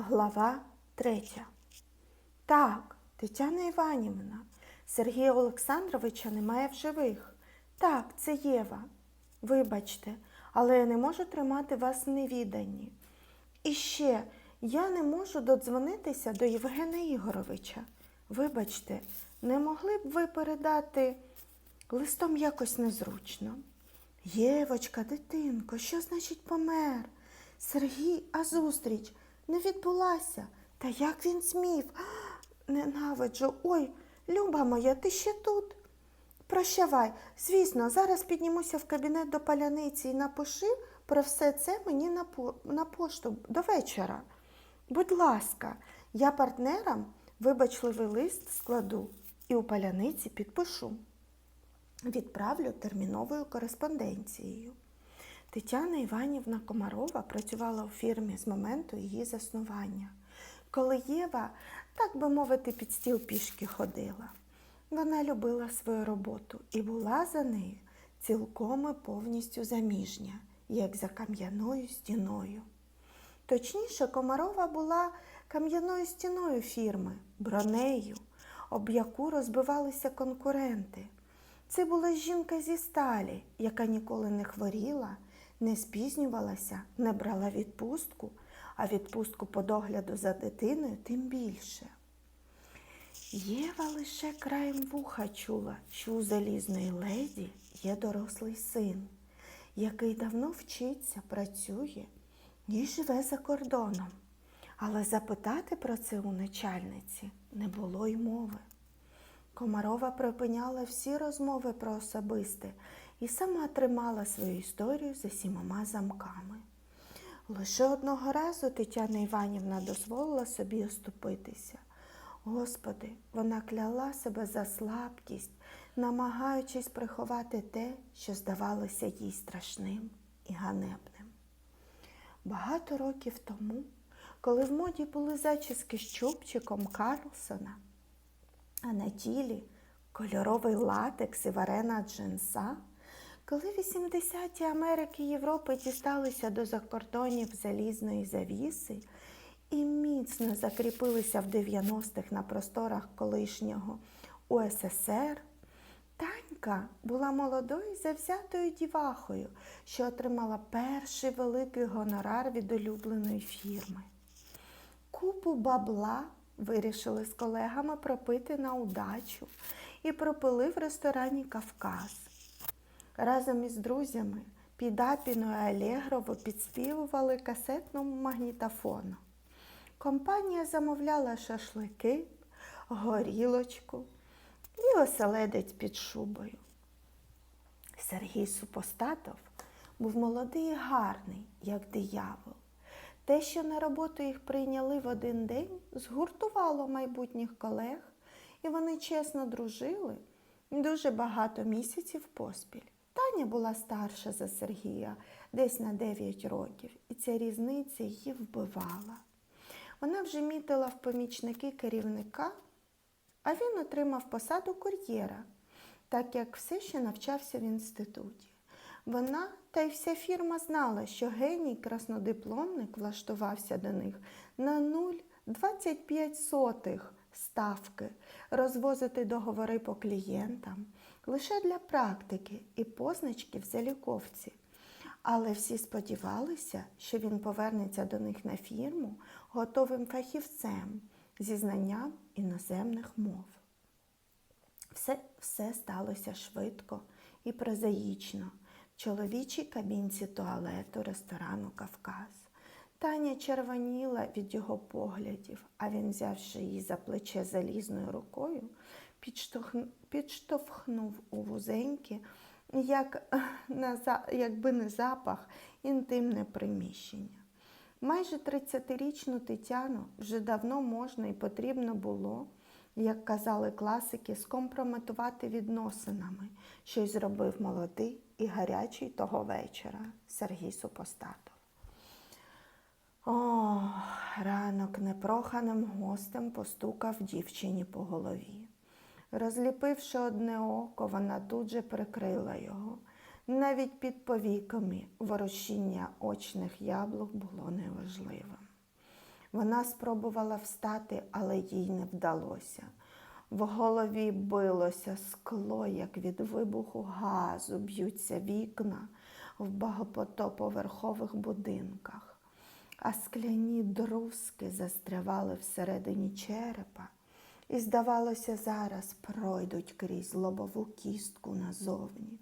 Глава третя. Так, Тетяна Іванівна, Сергія Олександровича немає в живих. Так, це Єва. Вибачте, але я не можу тримати вас в невіданні. І ще я не можу додзвонитися до Євгена Ігоровича. Вибачте, не могли б ви передати листом якось незручно. Євочка, дитинко, що значить помер? Сергій, а зустріч не відбулася. Та як він смів? Ненавиджу. Ой, Люба моя, ти ще тут? Прощавай. Звісно, зараз піднімуся в кабінет до паляниці і напиши про все це мені на, по- на пошту до вечора. Будь ласка, я партнерам вибачливий лист складу і у паляниці підпишу відправлю терміновою кореспонденцією. Тетяна Іванівна Комарова працювала у фірмі з моменту її заснування, коли Єва, так би мовити, під стіл пішки ходила. Вона любила свою роботу і була за нею цілком і повністю заміжня, як за кам'яною стіною. Точніше, Комарова була кам'яною стіною фірми, бронею, об яку розбивалися конкуренти. Це була жінка зі сталі, яка ніколи не хворіла, не спізнювалася, не брала відпустку, а відпустку по догляду за дитиною тим більше. Єва лише краєм вуха чула, що у залізної леді є дорослий син, який давно вчиться, працює і живе за кордоном. Але запитати про це у начальниці не було й мови. Комарова припиняла всі розмови про особисте і сама тримала свою історію за сімома замками. Лише одного разу Тетяна Іванівна дозволила собі оступитися. Господи, вона кляла себе за слабкість, намагаючись приховати те, що здавалося їй страшним і ганебним. Багато років тому, коли в моді були зачіски з чубчиком Карлсона, а на тілі кольоровий латекс і варена джинса, коли 80-ті Америки і Європи дісталися до закордонів залізної завіси і міцно закріпилися в 90-х на просторах колишнього УССР, Танька була молодою завзятою дівахою, що отримала перший великий гонорар від улюбленої фірми. Купу бабла вирішили з колегами пропити на удачу і пропили в ресторані Кавказ. Разом із друзями під Апіною Алєгрово підспівували касетному магнітофону. Компанія замовляла шашлики, горілочку і оселедець під шубою. Сергій Супостатов був молодий і гарний, як диявол. Те, що на роботу їх прийняли в один день, згуртувало майбутніх колег, і вони чесно дружили дуже багато місяців поспіль. Таня була старша за Сергія десь на 9 років, і ця різниця її вбивала. Вона вже мітила в помічники керівника, а він отримав посаду кур'єра, так як все ще навчався в інституті. Вона та й вся фірма знала, що геній краснодипломник влаштувався до них на 0,25 сотих ставки, розвозити договори по клієнтам лише для практики і позначки в заліковці. Але всі сподівалися, що він повернеться до них на фірму готовим фахівцем зі знанням іноземних мов. Все, все сталося швидко і прозаїчно чоловічій кабінці туалету ресторану Кавказ. Таня червоніла від його поглядів, а він, взявши її за плече залізною рукою, підштовхнув у вузеньке, як, на, якби не запах, інтимне приміщення. Майже 30-річну Тетяну вже давно можна і потрібно було, як казали класики, скомпрометувати відносинами, що й зробив молодий і гарячий того вечора Сергій Супостатов. О, ранок непроханим гостем постукав дівчині по голові. Розліпивши одне око, вона тут же прикрила його. Навіть під повіками ворушіння очних яблук було неважливим. Вона спробувала встати, але їй не вдалося. В голові билося скло, як від вибуху газу б'ються вікна в багатоповерхових будинках, а скляні друзки застрявали всередині черепа і, здавалося, зараз пройдуть крізь лобову кістку назовні.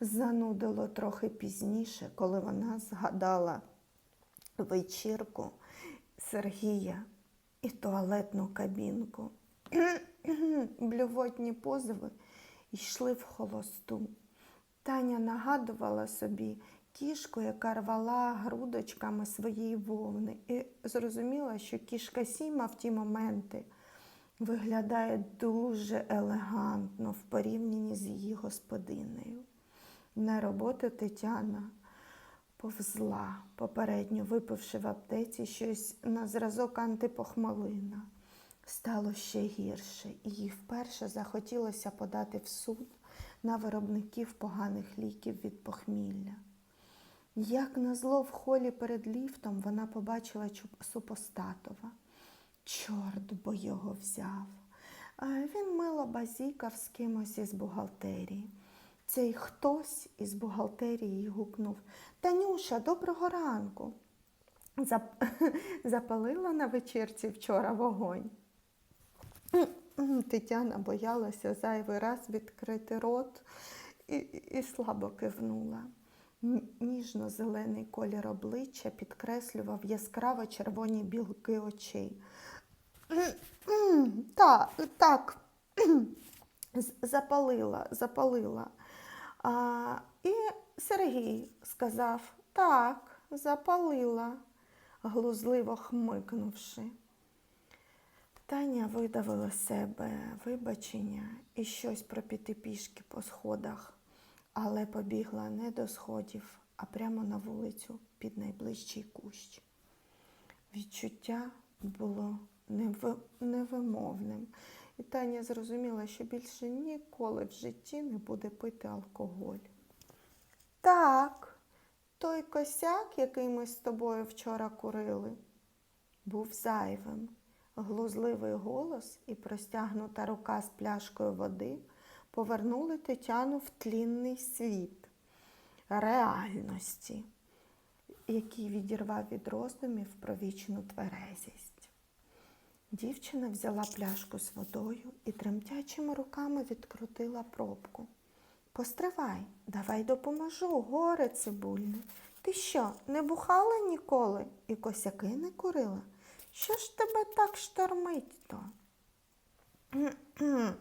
Занудило трохи пізніше, коли вона згадала вечірку Сергія і туалетну кабінку. Блювотні позови йшли в холосту. Таня нагадувала собі кішку, яка рвала грудочками своєї вовни, і зрозуміла, що кішка Сіма в ті моменти виглядає дуже елегантно в порівнянні з її господинею. На роботу Тетяна повзла, попередньо випивши в аптеці щось на зразок антипохмелина. Стало ще гірше, і їй вперше захотілося подати в суд на виробників поганих ліків від похмілля. Як назло в холі перед ліфтом вона побачила супостатова. Чорт бо його взяв. Він мило базікав з кимось із бухгалтерії. Цей хтось із бухгалтерії гукнув Танюша, доброго ранку. Зап... Запалила на вечірці вчора вогонь. Тетяна боялася зайвий раз відкрити рот і, і слабо кивнула. Ніжно-зелений колір обличчя підкреслював яскраво червоні білки очей. Так, так, запалила, запалила. А, і Сергій сказав, так, запалила, глузливо хмикнувши. Таня видавила себе вибачення і щось про піти пішки по сходах, але побігла не до сходів, а прямо на вулицю під найближчий кущ. Відчуття було неви- невимовним, і Таня зрозуміла, що більше ніколи в житті не буде пити алкоголь. Так, той косяк, який ми з тобою вчора курили, був зайвим. Глузливий голос і простягнута рука з пляшкою води повернули Тетяну в тлінний світ реальності, який відірвав від роздумів про вічну тверезість. Дівчина взяла пляшку з водою і тремтячими руками відкрутила пробку. Постривай, давай допоможу, горе цибульне. Ти що, не бухала ніколи і косяки не курила? Що ж тебе так штормить то?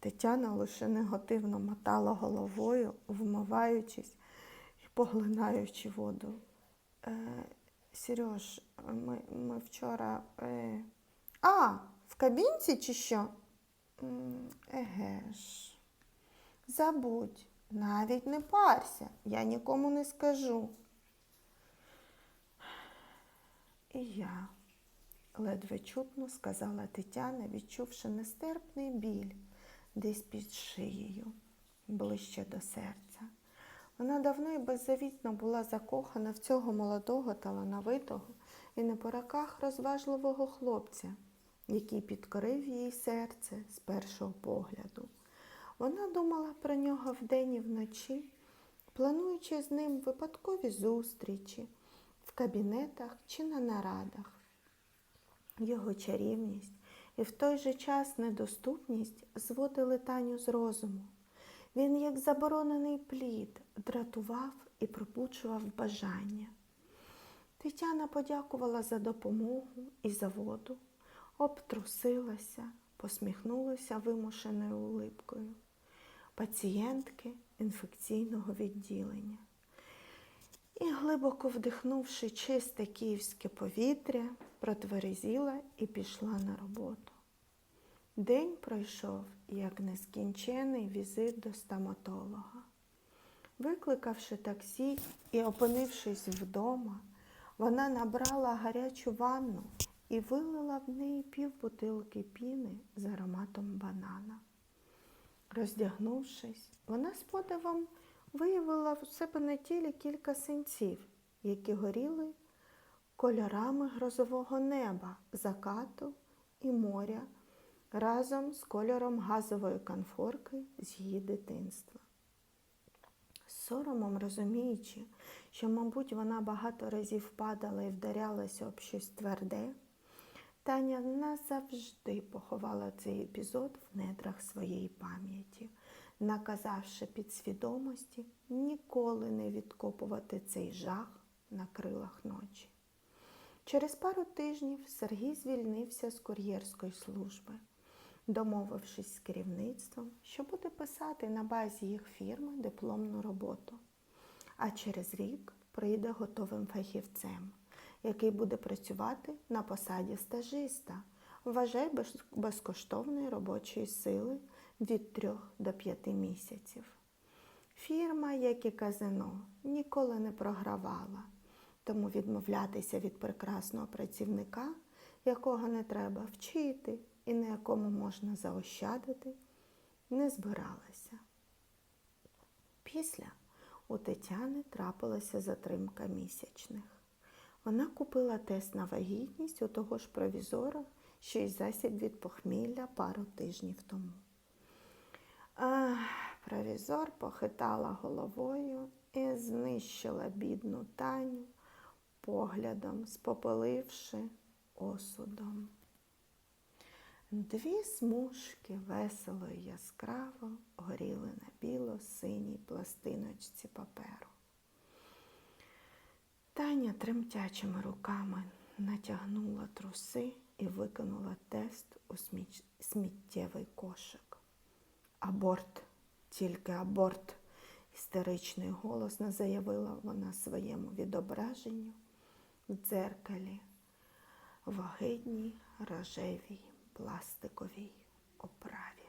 Тетяна лише негативно мотала головою, вмиваючись і поглинаючи воду. Е, Сереж, ми, ми вчора. Е... А, в кабінці чи що? Еге ж. Забудь, навіть не парся, я нікому не скажу. І я, ледве чутно сказала Тетяна, відчувши нестерпний біль десь під шиєю, ближче до серця. Вона давно і беззавітно була закохана в цього молодого, талановитого і на пораках розважливого хлопця, який підкорив їй серце з першого погляду. Вона думала про нього вдень і вночі, плануючи з ним випадкові зустрічі в кабінетах чи на нарадах. Його чарівність і в той же час недоступність зводили Таню з розуму. Він, як заборонений плід, дратував і припучував бажання. Тетяна подякувала за допомогу і за воду, обтрусилася, посміхнулася вимушеною улипкою. Пацієнтки інфекційного відділення. І, глибоко вдихнувши чисте київське повітря, протверезіла і пішла на роботу. День пройшов як нескінчений візит до стоматолога. Викликавши таксі і опинившись вдома, вона набрала гарячу ванну і вилила в неї півбутилки піни з ароматом банана. Роздягнувшись, вона з подивом виявила в себе на тілі кілька синців, які горіли кольорами грозового неба, закату і моря разом з кольором газової конфорки з її дитинства. Соромом розуміючи, що, мабуть, вона багато разів падала і вдарялася об щось тверде, Таня назавжди поховала цей епізод в недрах своєї пам'яті, наказавши підсвідомості ніколи не відкопувати цей жах на крилах ночі. Через пару тижнів Сергій звільнився з кур'єрської служби, домовившись з керівництвом, що буде писати на базі їх фірми дипломну роботу. А через рік прийде готовим фахівцем, який буде працювати на посаді стажиста, вважай без- безкоштовної робочої сили від 3 до 5 місяців. Фірма, як і казино, ніколи не програвала, тому відмовлятися від прекрасного працівника, якого не треба вчити і на якому можна заощадити, не збиралася. Після у Тетяни трапилася затримка місячних. Вона купила тест на вагітність у того ж провізора, що й засіб від похмілля пару тижнів тому. Ах, провізор похитала головою і знищила бідну Таню поглядом, спопиливши осудом. Дві смужки весело і яскраво горіли на біло-синій пластиночці паперу. Таня тремтячими руками натягнула труси і викинула тест у сміттєвий кошик. Аборт, тільки аборт, істеричний голосно заявила вона своєму відображенню в дзеркалі вагидній рожевій пластиковій оправі.